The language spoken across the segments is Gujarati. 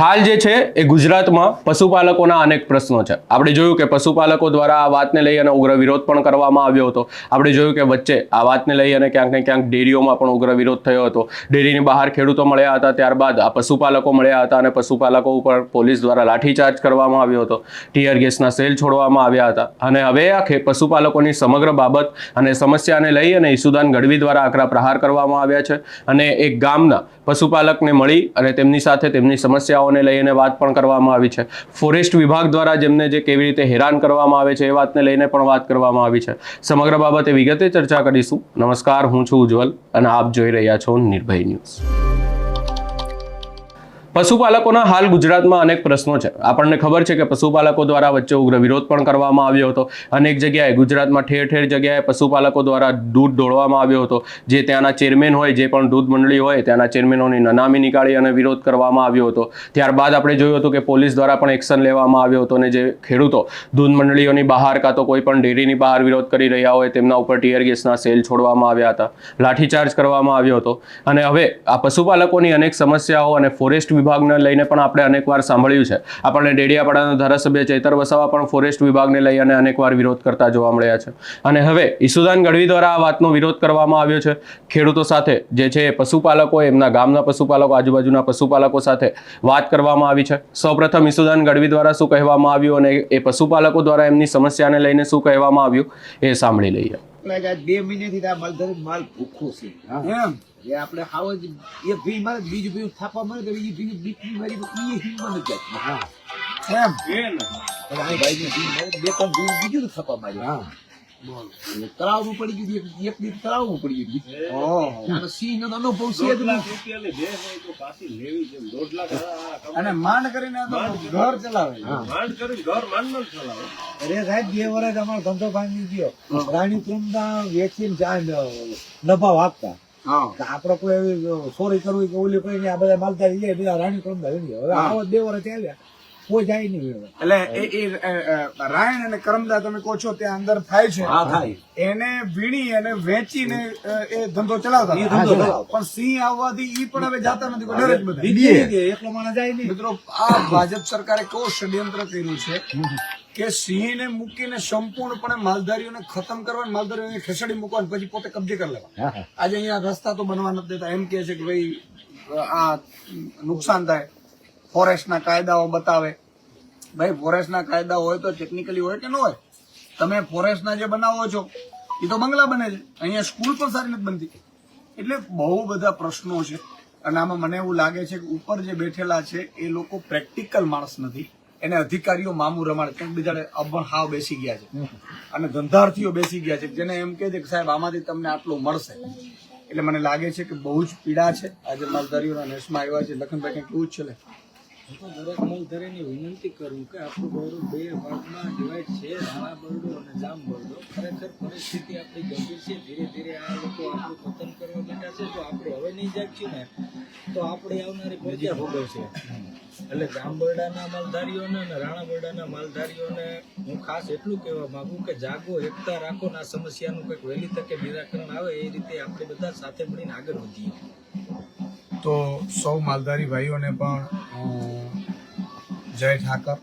હાલ જે છે એ ગુજરાતમાં પશુપાલકોના અનેક પ્રશ્નો છે. આપણે જોયું કે પશુપાલકો દ્વારા આ વાતને લઈ અને ઉગ્ર વિરોધ પણ કરવામાં આવ્યો હતો. આપણે જોયું કે વચ્ચે આ વાતને લઈ અને ક્યાંક ને ક્યાંક ડેરીઓમાં પણ ઉગ્ર વિરોધ થયો હતો. ડેરીની બહાર ખેડૂતો મળ્યા હતા, ત્યારબાદ આ પશુપાલકો મળ્યા હતા અને પશુપાલકો ઉપર પોલીસ દ્વારા લાઠીચાર્જ કરવામાં આવ્યો હતો. ટીયર ગેસના સેલ છોડવામાં આવ્યા હતા. અને હવે આ પશુપાલકોની સમગ્ર બાબત અને સમસ્યાને લઈ અને ઈસુદાન ગઢવી દ્વારા આકરા પ્રહાર કરવામાં આવ્યા છે. અને એક ગામના પશુપાલકને મળી અને તેમની સાથે તેમની સમસ્યાઓને લઈને વાત પણ કરવામાં આવી છે. ફોરેસ્ટ વિભાગ દ્વારા જેમને જે કેવી રીતે હેરાન કરવામાં આવે છે એ વાતને લઈને પણ વાત કરવામાં આવી છે. સમગ્ર બાબતે વિગતે ચર્ચા કરીશું. નમસ્કાર, હું છું ઉજ્જવલ અને આપ જોઈ રહ્યા છો નિર્ભય ન્યૂઝ. પશુપાલકોના હાલ ગુજરાતમાં અનેક પ્રશ્નો છે. આપણને ખબર છે કે પશુપાલકો દ્વારા વચ્ચે ઉગ્ર વિરોધ પણ કરવામાં આવ્યો હતો. અનેક જગ્યાએ ગુજરાતમાં ઠેર ઠેર જગ્યાએ પશુપાલકો દ્વારા દૂધ ઢોળવામાં આવ્યો હતો. જે ત્યાંના ચેરમેન હોય, જે પણ દૂધ મંડળી હોય, ત્યાંના ચેરમેનોની નનામી નીકાળી અને વિરોધ કરવામાં આવ્યો હતો. ત્યારબાદ આપણે જોયું હતું કે પોલીસ દ્વારા પણ એક્શન લેવામાં આવ્યો હતો અને જે ખેડૂતો દૂધ મંડળીઓની બહાર કાં તો કોઈ પણ ડેરીની બહાર વિરોધ કરી રહ્યા હોય, તેમના ઉપર ટીયર ગેસના સેલ છોડવામાં આવ્યા હતા. લાઠીચાર્જ કરવામાં આવ્યો હતો. અને હવે આ પશુપાલકોની અનેક સમસ્યાઓ અને ફોરેસ્ટ વિભાગને લઈને પણ આપણે અનેકવાર સાંભળ્યું છે. આપણને ડેડિયાપાડાના ધારાસભ્ય ચૈતર વસાવા પણ ફોરેસ્ટ વિભાગને લઈ અને અનેકવાર વિરોધ કરતા જોવા મળ્યા છે. અને હવે ઈસુદાન ગઢવી દ્વારા આ વાતનો વિરોધ કરવામાં આવ્યો છે. ખેડૂતો સાથે જે છે પશુપાલકો એમના ગામના પશુપાલકો, આજુબાજુના પશુપાલકો સાથે વાત કરવામાં આવી છે. સૌપ્રથમ ઈસુદાન ગઢવી દ્વારા શું કહેવામાં આવ્યું અને એ પશુપાલકો દ્વારા એમની સમસ્યાને લઈને શું કહેવામાં આવ્યું એ સાંભળી લઈએ. એટલે બે મહિનેથી આ માલ ધરી માલ ભૂખો છે. એમ. એ આપણે હાવ જ એક ભી મારે બીજું બીજું થાપા મળે તો એ બીજું બીજી મારી એ હિંમત જ જાય. એમ. પણ આ ભાઈને ભી મારે બે ત્રણ ભી બીજું થાપા માર્યા. તળાવમાં પડી ગયું એક એક દિવસ તળાવમાં પડી ગયું અને સિંહ નો અનુભવ છે. અને માંડ કરીને આ તો ઘર ચલાવે અરે સાહેબ બે વર્ષ અમારો ધંધો ભાંગી ગયો. રાણી કુંડા વેચીને જાય નફા વાગતા આપડે કોઈ એવી ચોરી કરવી કે ઓલી કોઈ આ બધા માલતા લે બધા રાણી કુંડા હવે આવો બે વર્ષ ચાલ્યા. જાય નહીં. એટલે એ રાયણ અને કરમદા તમે કહો છો ત્યાં અંદર થાય છે. હા એને વીણી અને વેચીને એ ધંધો ચલાવતા ધંધો પણ સિંહ આવવાથી ઈ પણ હવે જાતા નથી ડર જ બધા. એકલો માણસ જાય નહીં. મિત્રો આ ભાજપ સરકારે કેવો ષડયંત્ર કર્યું છે કે સિંહને મૂકીને સંપૂર્ણપણે માલધારીઓને ખતમ કરવા અને માલધારીઓને ખેસડી મૂકવા પછી પોતે કબજે કરી લેવા. આજે અહીંયા રસ્તા તો બનવા નથી દેતા. એમ કે છે કે ભાઈ આ નુકસાન થાય. ફોરેસ્ટના કાયદાઓ બતાવે. ભાઈ ફોરેસ્ટના કાયદા હોય તો ટેકનિકલી હોય કે ન હોય? તમે ફોરેસ્ટના જે બનાવો છો એ તો બંગલા બને છે. અહીંયા સ્કૂલ પણ સારી નથી બનતી. એટલે બહુ બધા પ્રશ્નો છે. અને આમાં મને એવું લાગે છે કે ઉપર જે બેઠેલા છે એ લોકો પ્રેક્ટિકલ માણસ નથી. એને અધિકારીઓ મામું રમાડે. કંઈક બીજા અભણ હાવ બેસી ગયા છે. અને ધંધાર્થીઓ બેસી ગયા છે. જેને એમ કહે છે કે સાહેબ આમાંથી તમને આટલું મળશે. એટલે મને લાગે છે કે બહુ જ પીડા છે. આજે માલધારીઓના નેશમાં આવ્યા છે. લખનભાઈ કંઈક કેવું જ છે? હું દરેક મલધરીની વિનંતી કરું કે આપણું બરડું બે ભાગમાં ડિવાઈડ છે, રાણા અને જામ ખરેખર પરિસ્થિતિ આપણી ગંભીર છે. ધીરે ધીરે આ લોકો આપણું પતન કરવા બેઠા છે. તો આપણે હવે નહીં જાગશું ને, તો આપણે આવનારી પ્રજા ભોગવશે. એટલે જામબરડાના માલધારીઓને અને રાણા બરડાના માલધારીઓને હું ખાસ એટલું કહેવા માંગુ કે જાગો, એકતા રાખો ને આ સમસ્યાનું કંઈક વહેલી તકે નિરાકરણ આવે એ રીતે આપણે બધા સાથે મળીને આગળ વધીએ. તો સૌ માલધારી ભાઈઓને પણ જય ઠાકર.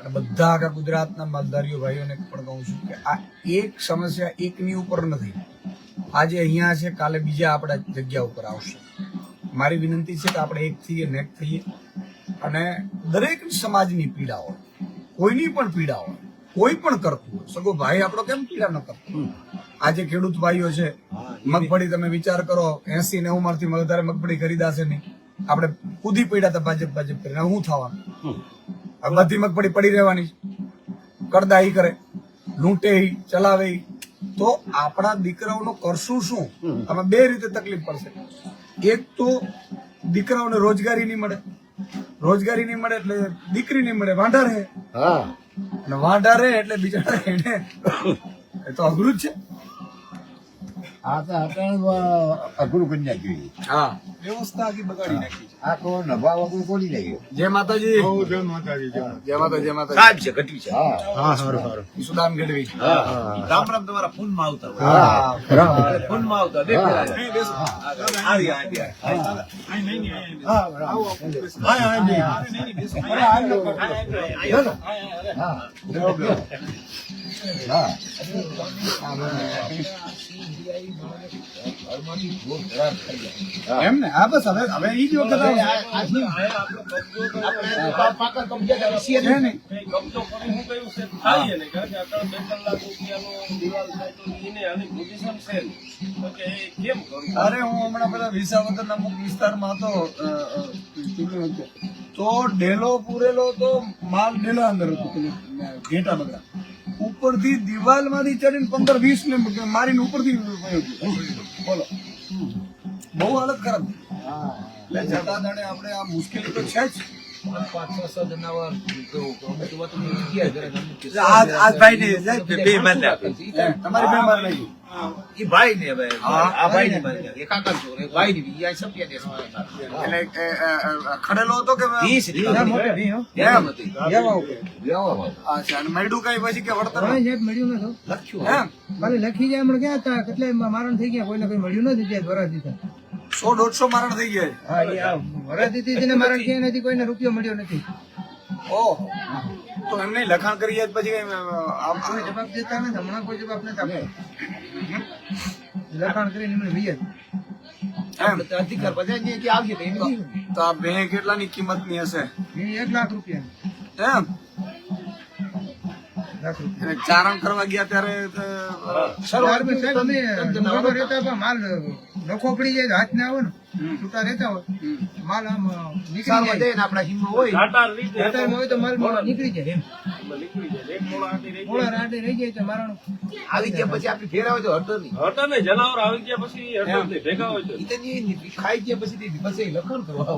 અને બધા આખા ગુજરાતના માલધારીઓ ભાઈઓને પણ કહું છું કે આ એક સમસ્યા એકની ઉપર નથી. આજે અહીંયા છે કાલે બીજા આપણા જગ્યા ઉપર આવશે. મારી વિનંતી છે કે આપણે એક થઈએ નેક થઈએ. અને દરેક સમાજની પીડા હોય. કોઈની પણ પીડા હોય. કોઈ પણ કરતું હોય. સગો ભાઈ આપણો કેમ પીડા ન કરતો? આજે ખેડૂત ભાઈઓ છે મગફળી તમે વિચાર કરો એસી નેવું માંથી વધારે મગફળી ખરીદાશે નહીં. આપણે કૂદી પડ્યા હતા ભાજપ ભાજપ કરીને. હું થવાનું બધી મગફળી પડી રહેવાની કરદા ઈ કરે. લૂંટે ઈ ચલાવે ઈ. તો આપણા દીકરાઓનો કરશું શું? આમાં બે રીતે તકલીફ પડશે. એક તો દીકરાઓને રોજગારી નહીં મળે. રોજગારી નહીં મળે એટલે દીકરી નહીં મળે વાંઢા રહે. હા. અને વાંઢા રહે એટલે બિચારા એને એ તો અઘરું જ છે. આ તો અઘરું કરી નાખ્યું હા. વ્યવસ્થા આખી બગાડી નાખી છે. આ નભા વગર કોડી નાખ્યું જય માતાજી. જય માતાજી જય માતા જય માતા સાહેબ છે ઘટી છે. હા હા સારું સારું. ઈસુદાન ગઢવી. રામ રામ તમારા ફોનમાં આવતા હા. ફોનમાં આવતા દેખ. પેલા આવી એમ ને હા બસ હવે હવે ઈ જ વખત અરે હું હમણાં પેલા વિસાવદર અમુક વિસ્તારમાં હતો. તો ડેલો પૂરેલો તો માલ ડેલા અંદર હતો પેલું ઘેટા બગડા ઉપરથી દિવાલમાંથી ચડીને પંદર વીસ ને મારીને ઉપરથી બોલો. બહુ હાલત ખરાબ. એટલે જતા જાણે આપણે આ મુશ્કેલી તો છે જ. એટલે ખડેલો હતો કે મળ્યું કઈ પછી કે વળતર? મળ્યું નતું લખ્યું લખી જાય હમણાં ક્યાં હતા? કેટલાય મારણ થઈ ગયા. કોઈને કઈ મળ્યું નથી ત્યાં વરાજ દીધા સો દોઢસો મારણ થઈ ગયા તેને મારણ ક્યાંય નથી કોઈને રૂપિયો મળ્યો નથી. ઓહ. તો એમને લખાણ કરી જાય પછી કઈ જવાબ દેતા નથી હમણાં કોઈ જવાબ નથી આપતો. લખાણ કરીને એમને લઈએ અધિકાર બધા કે આવીએ તો આ બે કેટલાની કિંમતની હશે? એક લાખ રૂપિયા. એમ. ચારણ કરવા ગયા ત્યારે રહેતા માલ નખો પડી જાય હાથ ને આવે ને. છૂટા રહેતા હોય. માલ આમ નીકળી જાય. આપડા આપણા હિમમાં હોય. હોય તો માલ નીકળી જાય એમ. નીકળી જાય. એક મોડા આટી રહી મોડા રાડે રહી જાય તો મારણ આવી ગયા પછી આપણે ફેરાવે તો હટો નહીં જાય. હટે ને જનાવર આવી ગયા પછી હટે નહીં. ભેગા હોય તો ઈ તો નહીં, નહીં. ખાઈ ગયા પછી પછી લખણ કરવા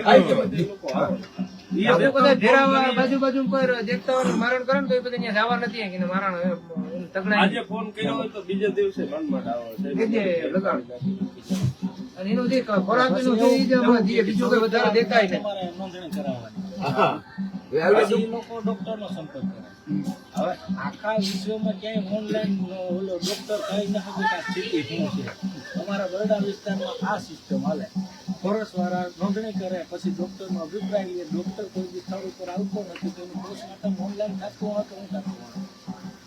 ખાઈ ગયા પછી. લોકો આવે. ઈ આપણે હવે બધા બાજુ બાજુ કોઈ દેખતા હોય મારણ કરે ને તો ત્યાં જવા નથી કે મારણ આજે ફોન કર્યો હોય તો બીજા દિવસે માંડ આવે ખોરાક છે દઈએ. બીજું કઈ વધારે દેખાય નહીં પછી લોકો ડોક્ટરનો સંપર્ક કરે. હવે આખા વિશ્વમાં ક્યાંય ઓનલાઈન ઓલો ડોક્ટર કહી ન શકે કે સ્થિતિ શું છે? અમારા બરડા વિસ્તારમાં આ સિસ્ટમ હાલે. ફોરેસ્ટ વાળા નોંધણી કરે પછી ડોક્ટરનો અભિપ્રાય લે. ડોક્ટર કોઈ બી સ્થળ ઉપર આવતો નથી તો એનું પોસ્ટમોર્ટમ ઓનલાઈન થતું હોય તો હું થતું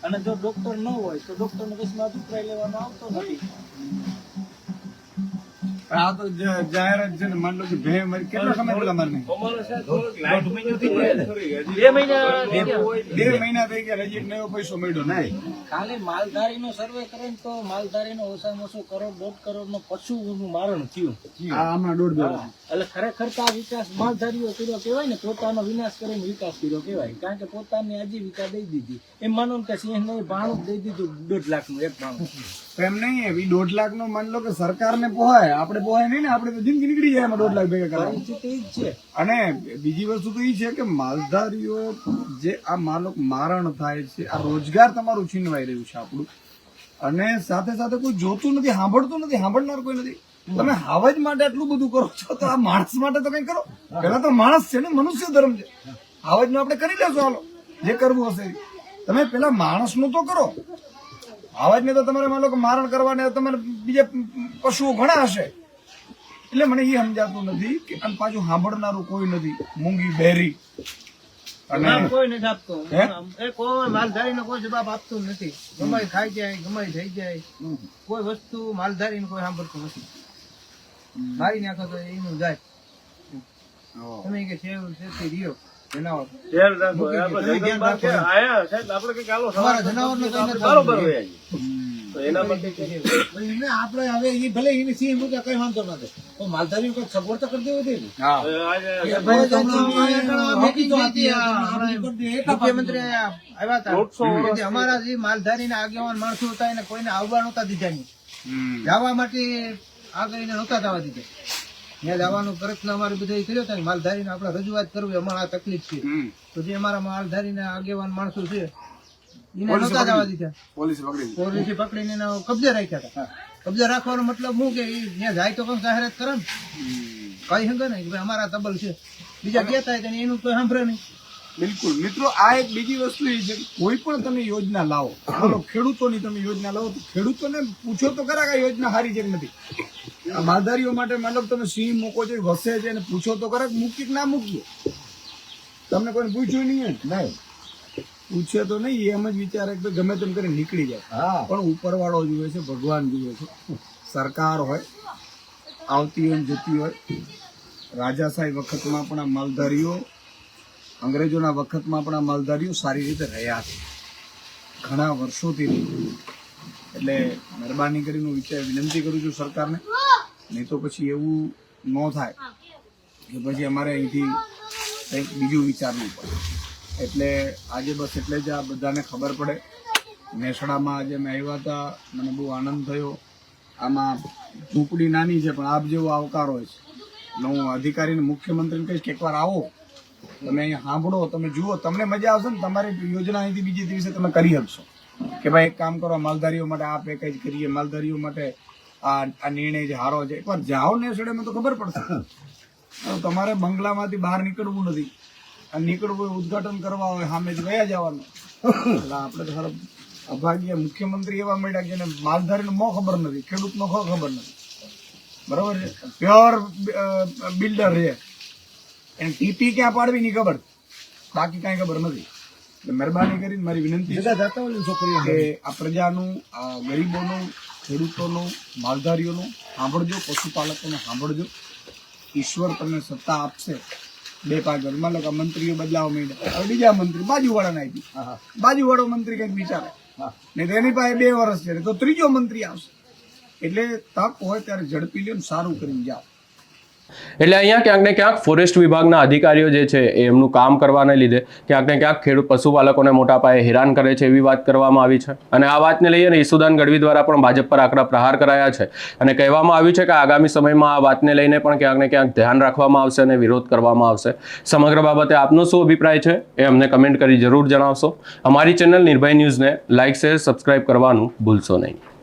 અને જો ડોક્ટર ન હોય તો ડોક્ટરનો કશમાં અભિપ્રાય લેવાનો આવતો નથી. આ તો જાહેરાત છે ને માની લો કે ભે મરી કેટલો સમય પેલા મારને અમારે સાહેબ થોડુંક લાઈટ મહિનો થઈ જાય ને ખરી. હજી બે મહિના બે હોય જ બે મહિના થઈ ગયા હજી નવો પૈસો મળ્યો નહીં. ખાલી માલધારીનો સર્વે કરે ને તો માલધારીનો ઓછામાં ઓછું કરોડ દોઢ કરોડનો પશુનું મારણ થયું. હમણાં દોઢ એટલે ખરેખર તો આ વિકાસ માલધારીઓ કર્યો કેવાય ને પોતાનો વિનાશ કરીને વિકાસ કર્યો કેવાય કારણ કે પોતાની આજીવિકા દઈ દીધી. એમ માનો ને કે સિંહ ને ભાણું દઈ દીધું દોઢ લાખનું એક ભાણું. એમ નહીં એવી દોઢ લાખ નો માની લો કે સરકારને પોહાય. આપણે પોહાય નહીં ને આપણે તો જિંદગી નીકળી જાય એમાં દોઢ લાખ ભેગા કરવા. અને બીજી વસ્તુ તો એ છે કે માલધારીઓ જે આ માલો મારણ થાય છે આ રોજગાર તમારું છીનવાઈ રહ્યું છે આપણું. અને સાથે સાથે કોઈ જોતું નથી સાંભળતું નથી સાંભળનાર કોઈ નથી. તમે હાવજ માટે આટલું બધું કરો છો તો આ માણસ માટે તો કઈ કરો. પેલા તો માણસ છે ને મનુષ્ય ધર્મ છે. હાવજનું આપણે કરી લેશું હાલો. જે કરવું હશે. તમે પેલા માણસનું તો કરો. આવાજ ને તો તમારે માનો કે મારણ કરવાને તમારે બીજા પશુઓ ઘણા હશે. એટલે મને એ સમજાતું નથી કે અને પાછું સાંભળનારું કોઈ નથી. મૂંગી બેરી. અને કોઈ નથી આપતું. એ કોઈ માલધારીનો કોઈ જવાબ આપતું નથી. ગમાઈ ખાઈ જાય ગમાઈ થઈ જાય. કોઈ વસ્તુ માલધારીને કોઈ સાંભળતું નથી. મારી નાખો તો એનું જાય. તમે કે છે સેવથી હવે ભલે એની સિંહ કઈ વાંધો નથી પણ માલધારી કોઈ સગવડ તો કરી દેવી ને. મુખ્યમંત્રી આવ્યા હતા. અમારા જે માલધારીના આગેવાન માણસો હતા એને કોઈને આવવા નહોતા દીધા. જવા માટે આગળ એને નહોતા જવા દીધા. ત્યાં જવાનો પ્રયત્ન અમારે બધા કર્યો હતો માલધારીને આપણે રજૂઆત કરવી અમારે આ તકલીફ છે. તો જે અમારા માલધારીને આગેવાન માણસો છે એને નહોતા જવા દીધા. પોલીસ પોલીસે પકડીને એના કબજે રાખ્યા હતા. કબજા રાખવાનો મતલબ શું કે ત્યાં જાય તો કંઈક જાહેરાત કરે ને? કઈ હંગે ને ભાઈ અમારા તબલ છે. બીજા કહેતા હોય એનું કોઈ સાંભળે નહીં. બિલકુલ. મિત્રો આ એક બીજી વસ્તુ એ છે કોઈ પણ તમે યોજના લાવો ખેડૂતો ખેડૂતોની તમે યોજના લાવો તો ખેડૂતોને પૂછો તો ખરા કે યોજના સારી છે કે નથી? માલધારીઓ માટે મતલબ તમે સિંહ મૂકો છો વસે છે અને પૂછો તો કરે મૂકી ના મૂકીએ? તમને કોઈ પૂછ્યું નહીં નહીં. પૂછે તો નહીં એમ જ વિચારે કે ગમે તેમ કરી નીકળી જાય. હા. પણ ઉપરવાળો જુએ છે ભગવાન જુએ છે. સરકાર હોય આવતી હોય ને જતી હોય રાજાશાહી વખતમાં પણ આ માલધારીઓ અંગ્રેજોના વખતમાં પણ આ માલધારીઓ સારી રીતે રહ્યા છે. ઘણા વર્ષોથી. એટલે મહેરબાની કરીને વિચાર વિનંતી કરું છું સરકારને. નહીં તો પછી એવું ન થાય કે પછી અમારે અહીંથી કંઈક બીજું વિચારવું પડે. એટલે આજે બસ એટલે જ આ બધાને ખબર પડે. મહેસાણામાં આજે મેં આવ્યા હતા, મને બહુ આનંદ થયો. આમાં ઝૂંપડી નાની છે, પણ આપ જેવો આવકાર હોય છે. એટલે હું અધિકારીને, મુખ્યમંત્રીને કહીશ કે એકવાર આવો. તમે અહીંયા સાંભળો, તમે જુઓ, તમને મજા આવશે ને, તમારી યોજના અહીંથી બીજી દિવસે તમે કરી શકશો કે ભાઈ એક કામ કરો, માલધારીઓ માટે આ પેકેજ કરીએ, માલધારીઓ માટે આ નિર્ણય જે હારો છે. એકવાર જાઓ ને સડેમાં તો ખબર પડશે. તમારે બંગલામાંથી બહાર નીકળવું નથી. અને નીકળવું ઉદઘાટન કરવા હોય, સામે જ ગયા જવાનું. એટલે આપણે તો ખરાબ અભાગ્ય મુખ્યમંત્રી એવા મળ્યા જેને માલધારીનો મો ખબર નથી, ખેડૂતનો ખો ખબર નથી. બરાબર છે? પ્યોર બિલ્ડર છે. એને ટીપી ક્યાં પાડવી નહીં ખબર? બાકી કાંઈ ખબર નથી. મહેરબાની કરીને મારી વિનંતી છે કે આ પ્રજાનું આ ગરીબોનું ખેડૂતોનું માલધારીઓનું સાંભળજો પશુપાલકોનું સાંભળજો. ઈશ્વર તમને સત્તા આપશે. બે પાંચ વર્ષમાં લોકો મંત્રીઓ બદલાવા માંડ્યા. હવે બીજા મંત્રી બાજુવાળાને આપી. બાજુવાળો મંત્રી કંઈક વિચારે. ને તેની પાસે બે વર્ષ છે. તો ત્રીજો મંત્રી આવશે. એટલે તક હોય ત્યારે ઝડપી લ્યો સારું કરીને જાઓ. એટલે અહીંયા ક્યાંક ને ક્યાંક ફોરેસ્ટ વિભાગના અધિકારીઓ જે છે એ એમનું કામ કરવાને લીધે ક્યાંક ને ક્યાંક ખેડૂત પશુપાલકોને મોટા પાયે હેરાન કરે છે એવી વાત કરવામાં આવી છે. અને આ વાતને લઈને ઈસુદાન ગઢવી દ્વારા પણ ભાજપ પર આકરા પ્રહાર કરાયા છે. અને કહેવામાં આવ્યું છે કે આગામી સમયમાં આ વાતને લઈને પણ ક્યાંક ને ક્યાંક ધ્યાન રાખવામાં આવશે અને વિરોધ કરવામાં આવશે. સમગ્ર બાબતે આપનો શું અભિપ્રાય છે એ અમને કમેન્ટ કરી જરૂર જણાવશો. અમારી ચેનલ નિર્ભય ન્યૂઝને લાઇક શેર, સબસ્ક્રાઇબ કરવાનું ભૂલશો નહીં.